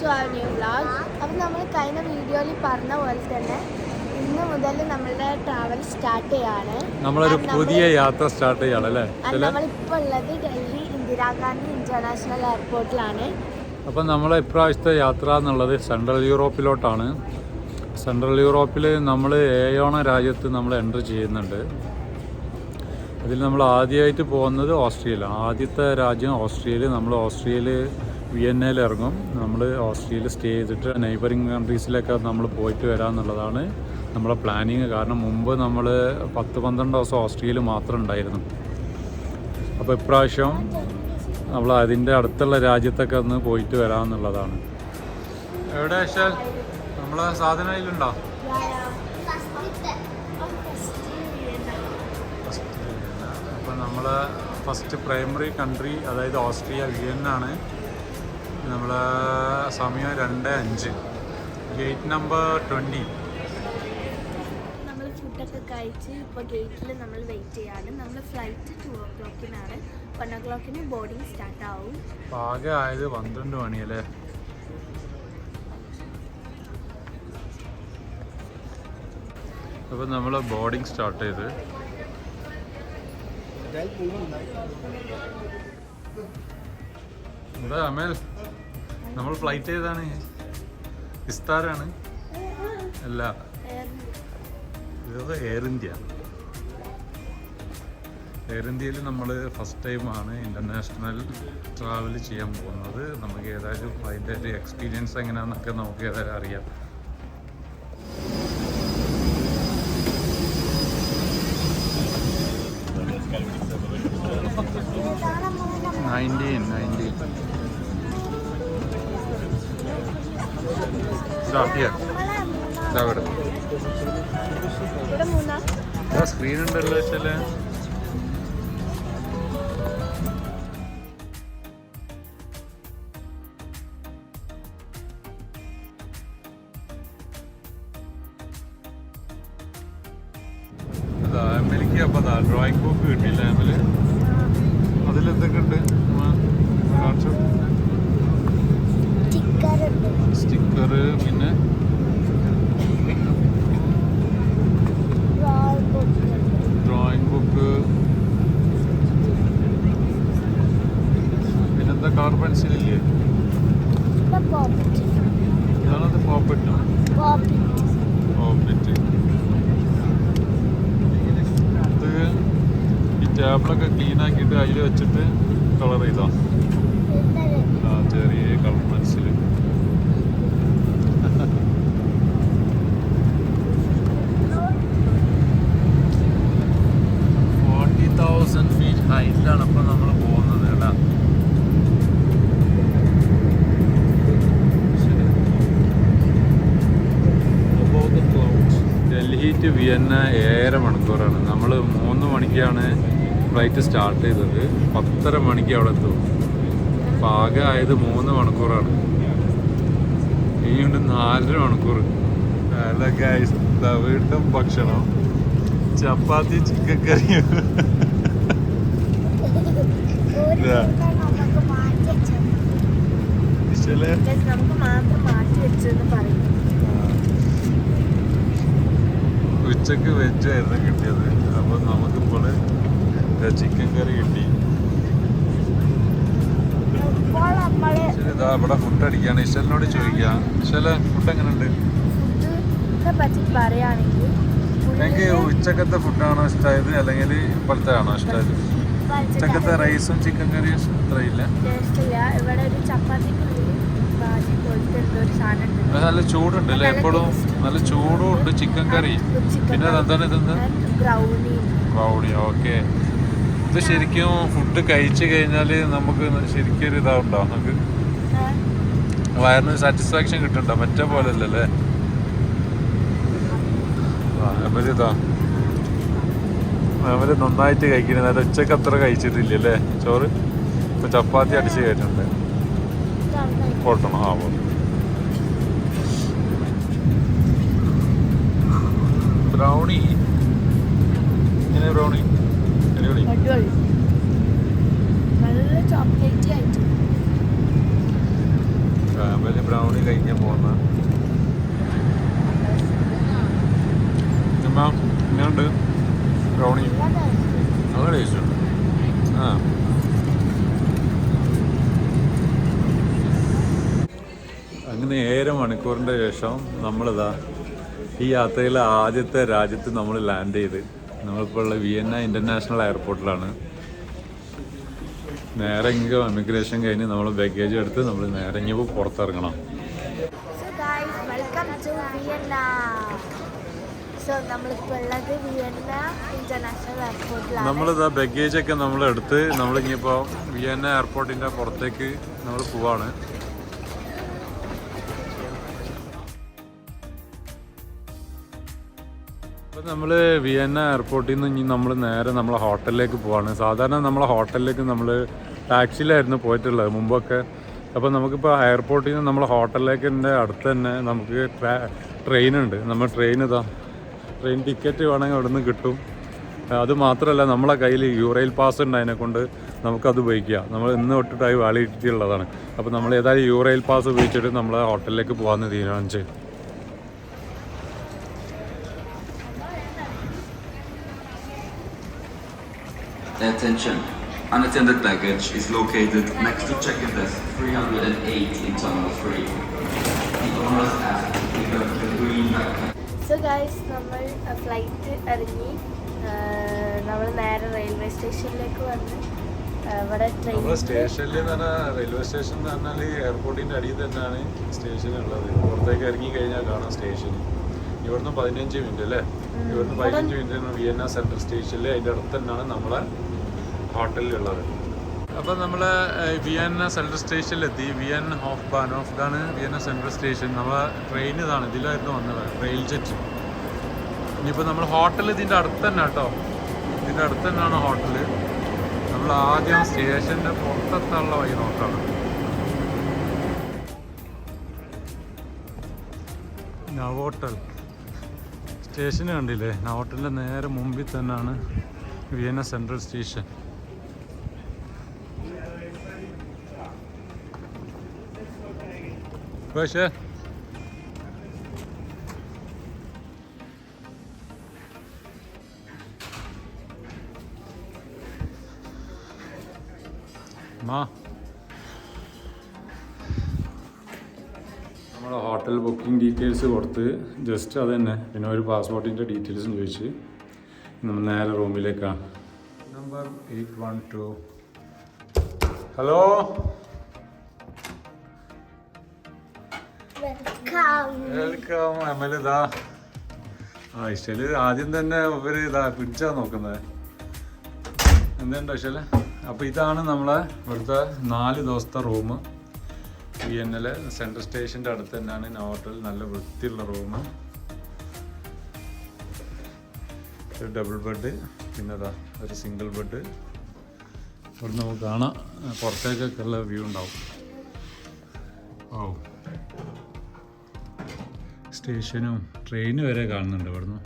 To our new vlog. അപ്പം നമ്മൾ കഴിഞ്ഞ വീഡിയോയിൽ പറഞ്ഞ പോലെ തന്നെ ഇന്ന് മുതൽ നമ്മളുടെ ട്രാവൽ സ്റ്റാർട്ട് ചെയ്യാണ്. നമ്മളൊരു പുതിയ യാത്ര സ്റ്റാർട്ട് ചെയ്യണല്ലേ and നമ്മളിപ്പോൾ ഉള്ളത് ഡൽഹി ഇന്ദിരാഗാന്ധി ഇന്റർനാഷണൽ എയർപോർട്ടിലാണ് അപ്പം നമ്മളെ ഇപ്രാവശ്യത്തെ യാത്ര എന്നുള്ളത് സെൻട്രൽ യൂറോപ്പിലോട്ടാണ്. സെൻട്രൽ യൂറോപ്പിൽ നമ്മൾ ഏയോണ രാജ്യത്ത് നമ്മൾ എന്റർ ചെയ്യുന്നുണ്ട്. അതിൽ നമ്മൾ ആദ്യമായിട്ട് പോകുന്നത് ഓസ്ട്രിയയിലാണ്. ആദ്യത്തെ രാജ്യം ഓസ്ട്രിയയിൽ നമ്മൾ ഓസ്ട്രിയയിൽ വിയന്നയിൽ ഇറങ്ങും. നമ്മൾ ഓസ്ട്രേലിയയിൽ സ്റ്റേ ചെയ്തിട്ട് നെയ്ബറിങ് കൺട്രീസിലൊക്കെ നമ്മൾ പോയിട്ട് വരാമെന്നുള്ളതാണ് നമ്മളെ പ്ലാനിങ് കാരണം മുമ്പ് നമ്മൾ പത്ത് പന്ത്രണ്ട് ദിവസം ഓസ്ട്രേലിയയിൽ മാത്രം ഉണ്ടായിരുന്നു. അപ്പോൾ ഇപ്രാവശ്യം നമ്മൾ അതിന്റെ അടുത്തുള്ള രാജ്യത്തൊക്കെ ഒന്ന് പോയിട്ട് വരാമെന്നുള്ളതാണ് എവിടെ വെച്ചാൽ നമ്മളെ സാധനം അതിലുണ്ടോ അപ്പോൾ നമ്മൾ ഫസ്റ്റ് പ്രൈമറി കൺട്രി അതായത് ഓസ്ട്രിയ വിയന്നാണ്. നമ്മൾ സമയം രണ്ട് അഞ്ച്. ഗേറ്റ് നമ്പർ ട്വന്റി ഫുഡൊക്കെ കഴിച്ച് ഇപ്പോൾ ഗേറ്റിൽ നമ്മൾ വെയിറ്റ് ചെയ്യാണ്. നമ്മൾ ഫ്ലൈറ്റ് ടു ഓ ക്ലോക്കിനാണ് വൺ ഓ ക്ലോക്കിന് ബോർഡിങ് സ്റ്റാർട്ട് ആവും. ആകെ ആയത് പന്ത്രണ്ട് മണിയല്ലേ? അപ്പോൾ നമ്മൾ സ്റ്റാർട്ട് ചെയ്ത്. എന്താ അമേൽ? നമ്മൾ ഫ്ലൈറ്റ് ഏതാണ്? ഇസ്താറാണ് അല്ല. എയർ ഇന്ത്യ എയർ ഇന്ത്യയിൽ നമ്മൾ ഫസ്റ്റ് ടൈമാണ് ഇന്റർനാഷണൽ ട്രാവൽ ചെയ്യാൻ പോകുന്നത്. നമുക്ക് ഏതായാലും അതിന്റെ ഒരു എക്സ്പീരിയൻസ് എങ്ങനെയാണെന്നൊക്കെ നമുക്ക് ഏതായാലും അറിയാം. Nineteen nineteen. ഹിയർ ഇതാ ഇവിടെ. ഇതാ സ്ക്രീൻ ഉണ്ടല്ലോ വെച്ചാൽ. അതാ എമ്മലിക്ക് അപ്പൊ ഡ്രോയിങ് ബുക്ക് കിട്ടിയില്ല എമ്മൽ അതിലെന്തൊക്കെ ഉണ്ട് സ്റ്റിക്കർ പിന്നെ? Drawing book. പിന്നെന്താ കളർ പെൻസിൽ ഇല്ലേ ഇതാണത് പോപ്പറ്റോ പോപ്പറ്റ്. ഇത് ഈ ടേബിളൊക്കെ ആക്കിയിട്ട് അതിൽ വെച്ചിട്ട് കളർ ചെയ്തോ? ആ ചെറിയ കളർ മനസ്സിൽ ഫോർട്ടി തൗസൻഡ് ഫീറ്റ് ഹൈറ്റിലാണ് ഇപ്പം നമ്മൾ പോകുന്നത് കേട്ടാ. ഡൽഹി ടു വിയന്ന ഏഴര മണിക്കൂറാണ്. നമ്മൾ മൂന്ന് മണിക്കാണ് ഫ്ലൈറ്റ് സ്റ്റാർട്ട് ചെയ്തത് പത്തര മണിക്ക് അവിടെ എത്തും. അപ്പം ആകെ ആയത് മൂന്ന് മണിക്കൂറാണ്. ഇനിയുണ്ട് നാലര മണിക്കൂർ അല്ല ഗൈസ് വീണ്ടും ഭക്ഷണം. ചപ്പാത്തി ചിക്കൻ കറിയും ഇഷ്ടല്ലേ? നമുക്ക് മാത്രം മാറ്റി വെച്ചെന്ന് പറയും. ഉച്ചയ്ക്ക് വെജായിരുന്നു കിട്ടിയത്. അപ്പം നമുക്കിപ്പോൾ ചിക്കൻ കറി കിട്ടി. ഇതാ ഇവിടെ ഫുഡ് അടിക്കുകയാണ് ഇഷലിനോട് ചോദിക്കാം. ഇഷലെ ഫുഡ് എങ്ങനെയുണ്ട് എനിക്ക് ഉച്ചക്കത്തെ ഫുഡാണോ ഇഷ്ടമായത് അല്ലെങ്കിൽ ഇപ്പോഴത്തെ ആണോ ഇഷ്ടമായത് ഉച്ചക്കത്തെ റൈസും ചിക്കൻ കറിയും ഇത്രയില്ല ഇല്ല. ഇവിടെ ഒരു ചപ്പാത്തിക്കുള്ളിൽ ബാജി പോലത്തെ എന്തോ ഒരു ഉണ്ട്. അത് നല്ല ചൂടുണ്ട് അല്ലേ? എപ്പോഴും നല്ല ചൂടും ഉണ്ട് ചിക്കൻ കറി പിന്നെ അതെന്താണ് ഇതെന്ത്? Brownie okay. ഇത് ശരിക്കും ഫുഡ് കഴിച്ചു കഴിഞ്ഞാൽ നമുക്ക് ശരിക്കും ഒരു ഇതാവുണ്ടോ? നമുക്ക് വയറിന് സാറ്റിസ്ഫാക്ഷൻ കിട്ടുന്നുണ്ടോ മറ്റേ പോലെ അല്ലല്ലേ? അവർ നന്നായിട്ട് കഴിക്കുന്നത് നേരെ ഉച്ചയ്ക്ക് അത്ര കഴിച്ചിട്ടില്ല ചോറ്? ഇപ്പൊ ചപ്പാത്തി അടിച്ച് കഴിഞ്ഞിട്ടുണ്ട്. പൊട്ടണം ബ്രൗണി. എങ്ങനെ ബ്രൗണി? അടിപൊളി. അടിപൊളി. നല്ല ചോക്ലേറ്റ് ആയിട്ട്. അമൽ ബ്രൗണി കഴിക്കാൻ പോകുന്ന ഇങ്ങനെയുണ്ട്? ബ്രൗണി നല്ല ടേസ്റ്റ് ഉണ്ട്. ആ. അങ്ങനെ ഏഴര മണിക്കൂറിന്റെ ശേഷം നമ്മളിതാ ഈ യാത്രയിലെ ആദ്യത്തെ രാജ്യത്ത് നമ്മൾ ലാൻഡ് ചെയ്ത്. നമ്മളിപ്പോൾ ഉള്ള വിയന്ന ഇന്റർനാഷണൽ എയർപോർട്ടിലാണ്. നേരെ ഇങ്ങനെ ഇമിഗ്രേഷൻ കഴിഞ്ഞ് നമ്മൾ ബാഗേജ് എടുത്ത് നമ്മൾ നേരെ ഇങ്ങനെ പുറത്തിറങ്ങണം. നമ്മളിതാ ബാഗേജ് ഒക്കെ നമ്മൾ എടുത്ത് നമ്മളിങ്ങിപ്പോൾ വിയന്ന എയർപോർട്ടിന്റെ പുറത്തേക്ക് നമ്മൾ പോവാണ്. നമ്മൾ വിയന്ന എയർപോർട്ടിൽ നിന്ന് ഇനി നമ്മൾ നേരെ നമ്മളെ ഹോട്ടലിലേക്ക് പോവാണ്. സാധാരണ നമ്മളെ ഹോട്ടലിലേക്ക് നമ്മൾ ടാക്സിയിലായിരുന്നു പോയിട്ടുള്ളത് മുമ്പൊക്കെ. അപ്പോൾ നമുക്കിപ്പോൾ എയർപോർട്ടിൽ നിന്ന് നമ്മളെ ഹോട്ടലിലേക്കിന്റെ അടുത്ത് തന്നെ നമുക്ക് ട്രെയിൻ ഉണ്ട്. നമ്മൾ ട്രെയിൻ ഇതാ. ട്രെയിൻ ടിക്കറ്റ് വേണമെങ്കിൽ അവിടെ നിന്ന് കിട്ടും. അത് മാത്രമല്ല നമ്മളെ കയ്യിൽ യൂറയിൽ പാസ് ഉണ്ട് അതിനെ കൊണ്ട് നമുക്കത് ഉപയോഗിക്കുക നമ്മൾ ഇന്ന് തൊട്ടിട്ടായി വാലിഡിറ്റി ഉള്ളതാണ് അപ്പോൾ നമ്മൾ ഏതായാലും യൂറയിൽ പാസ് ഉപയോഗിച്ചിട്ട് നമ്മളെ ഹോട്ടലിലേക്ക് പോകാമെന്ന് തീരുമാനിച്ചു. Attention. Unattended baggage is located next to check-in desk 308 in Terminal 3. The owners ask to pick up the green backpack. So guys നമ്മൾ ഫ്ലൈറ്റ് ഇറങ്ങി നമ്മൾ നേരെ റെയിൽവേ സ്റ്റേഷനിലേക്ക് വന്ന് ഇവിടെ ട്രെയിൻ നമ്മൾ സ്റ്റേഷനിൽ എന്ന് പറഞ്ഞാൽ റെയിൽവേ സ്റ്റേഷൻ എന്ന് പറഞ്ഞാൽ എയർപോർട്ടിന്റെ അടിയിൽ തന്നെയാണ് സ്റ്റേഷൻ ഉള്ളത് പുറത്തേക്ക് ഇറങ്ങി കഴിഞ്ഞാൽ കാണാം സ്റ്റേഷൻ ഇവിടുന്ന് പതിനഞ്ച് മിനിറ്റ് അല്ലേ ഇവിടുന്ന് പതിനഞ്ച് മിനിറ്റ് വിയന്ന സെൻട്രൽ സ്റ്റേഷനിൽ അതിന്റെ അടുത്ത് തന്നെയാണ് നമ്മളെ ഹോട്ടലിലുള്ളത് അപ്പോൾ നമ്മൾ വിയന്ന സെൻട്രൽ സ്റ്റേഷനിലെത്തി വിയൻ ഹോഫ് ബാൻ ബാനോഫ് ഗാണ് വിയന്ന സെൻട്രൽ സ്റ്റേഷൻ നമ്മളെ ട്രെയിൻ ഇതാണ്. ഇതിലായിരുന്നു വന്നത്. റെയിൽ ജെറ്റ് ഇനിയിപ്പോൾ നമ്മൾ ഹോട്ടൽ ഇതിന്റെ അടുത്ത് തന്നെ കേട്ടോ. ഇതിന്റെ അടുത്ത് തന്നെയാണ് ഹോട്ടൽ നമ്മൾ ആദ്യം സ്റ്റേഷന്റെ പുറത്തെത്താനുള്ള വഴി നോക്കണം. നവോട്ടൽ. സ്റ്റേഷൻ കണ്ടില്ലേ? നവോട്ടലിന്റെ നേരെ മുമ്പിൽ തന്നെയാണ് വിയന്ന സെൻട്രൽ സ്റ്റേഷൻ. പക്ഷേ മാ. ബുക്കിംഗ് ഡീറ്റെയിൽസ് കൊടുത്ത് ജസ്റ്റ് അത് തന്നെ പിന്നെ ഒരു പാസ്പോർട്ടിന്റെ ഡീറ്റെയിൽസും ചോദിച്ച് നമ്മൾ നേരെ റൂമിലേക്കാണ് number eight one two hello welcome welcome M ഇതാ. ആ ഇഷ്ടൽ ആദ്യം തന്നെ ഇവർ ഇതാ പിടിച്ചാ നോക്കുന്നത് എന്തുണ്ടോ ഇഷ്ടൽ അപ്പോൾ ഇതാണ് നമ്മളെ ഇവിടുത്തെ നാല് ദിവസത്തെ room. P N L central സ്റ്റേഷന്റെ അടുത്ത് തന്നെയാണ് ഹോട്ടൽ നല്ല വൃത്തിയുള്ള റൂം ഒരു ഡബിൾ ബെഡ് പിന്നെ അതാ ഒരു സിംഗിൾ ബെഡ് ഇവിടെ നമുക്ക് കാണാം. പുറത്തേക്കൊക്കെ ഉള്ള വ്യൂ ഉണ്ടാവും. ഓ സ്റ്റേഷനും ട്രെയിനും വരെ കാണുന്നുണ്ട് ഇവിടുന്ന്.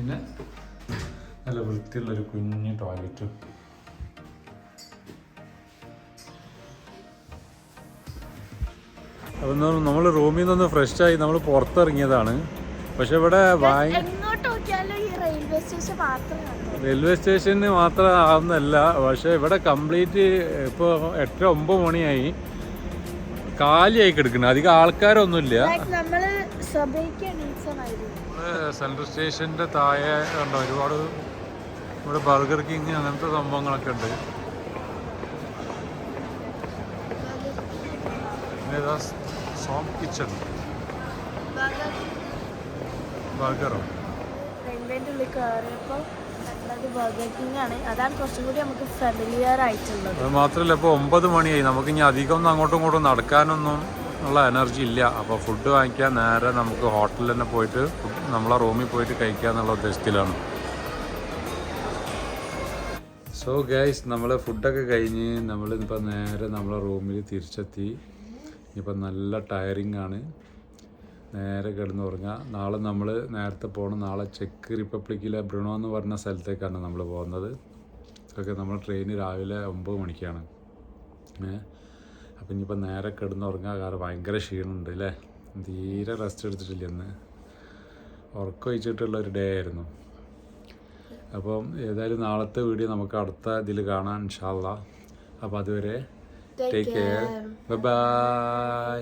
പിന്നെ? നല്ല വൃത്തിയുള്ളൊരു കുഞ്ഞ് ടോയ്ലറ്റ് അപ്പം നമ്മൾ റൂമിൽ നിന്ന് ഫ്രഷ് ആയി നമ്മൾ പുറത്തിറങ്ങിയതാണ്. പക്ഷെ ഇവിടെ റെയിൽവേ സ്റ്റേഷൻ മാത്രം റെയിൽവേ സ്റ്റേഷന് മാത്രം ആവുന്നല്ല പക്ഷെ ഇവിടെ കംപ്ലീറ്റ് ഇപ്പോൾ എട്ട് ഒമ്പത് മണിയായി. കാലിയായി കിടക്കുന്നത് അധികം ആൾക്കാരൊന്നുമില്ല. നമ്മൾ സഭയ്ക്ക് സെൻട്രൽ സ്റ്റേഷന്റെ താഴെ ഉണ്ട് ഒരുപാട് ഇവിടെ ബർഗർ കിങ് അങ്ങനത്തെ സംഭവങ്ങളൊക്കെ ഉണ്ട്. സോം കിച്ചൺ ബർഗറോ റെയിൽവേന്റെ ഉള്ളിൽ കയറിയപ്പോൾ അത് മാത്രല്ല ഇപ്പൊ ഒമ്പത് മണിയായി. നമുക്ക് ഇനി അധികം ഒന്നും അങ്ങോട്ടും ഇങ്ങോട്ടും നടക്കാനൊന്നും ഉള്ള എനർജി ഇല്ല. അപ്പോൾ ഫുഡ് വാങ്ങിക്കാൻ നേരെ നമുക്ക് ഹോട്ടലിൽ തന്നെ പോയിട്ട് നമ്മളെ റൂമിൽ പോയിട്ട് കഴിക്കുക എന്നുള്ള ഉദ്ദേശത്തിലാണ്. സോ ഗൈസ് നമ്മൾ ഫുഡൊക്കെ കഴിഞ്ഞ് നമ്മൾ ഇപ്പം നേരെ നമ്മളെ റൂമിൽ തിരിച്ചെത്തി. ഇപ്പം നല്ല ടയറിങ് ആണ്. നേരെ കിടന്ന് ഉറങ്ങുക നാളെ നമ്മൾ നേരത്തെ പോകണം നാളെ ചെക്ക് റിപ്പബ്ലിക്കിലെ ബ്രുണോ എന്ന് പറഞ്ഞ സ്ഥലത്തേക്കാണ് നമ്മൾ പോകുന്നത്. ഒക്കെ നമ്മൾ ട്രെയിൻ രാവിലെ ഒമ്പത് മണിക്കാണ്. അപ്പം ഇനിയിപ്പോൾ നേരെ കിടന്നുറങ്ങുക കാരണം ഭയങ്കര ക്ഷീണമുണ്ട് അല്ലേ തീരെ റെസ്റ്റ് എടുത്തിട്ടില്ല ഇന്ന്. ഉറക്കം ഒഴിച്ചിട്ടുള്ള ഒരു ഡേ ആയിരുന്നു. അപ്പം ഏതായാലും നാളത്തെ വീഡിയോ നമുക്ക് അടുത്ത ഇതിൽ കാണാം ഇൻഷാല്ല അപ്പോൾ അതുവരെ ടേക്ക് കെയർ ബൈ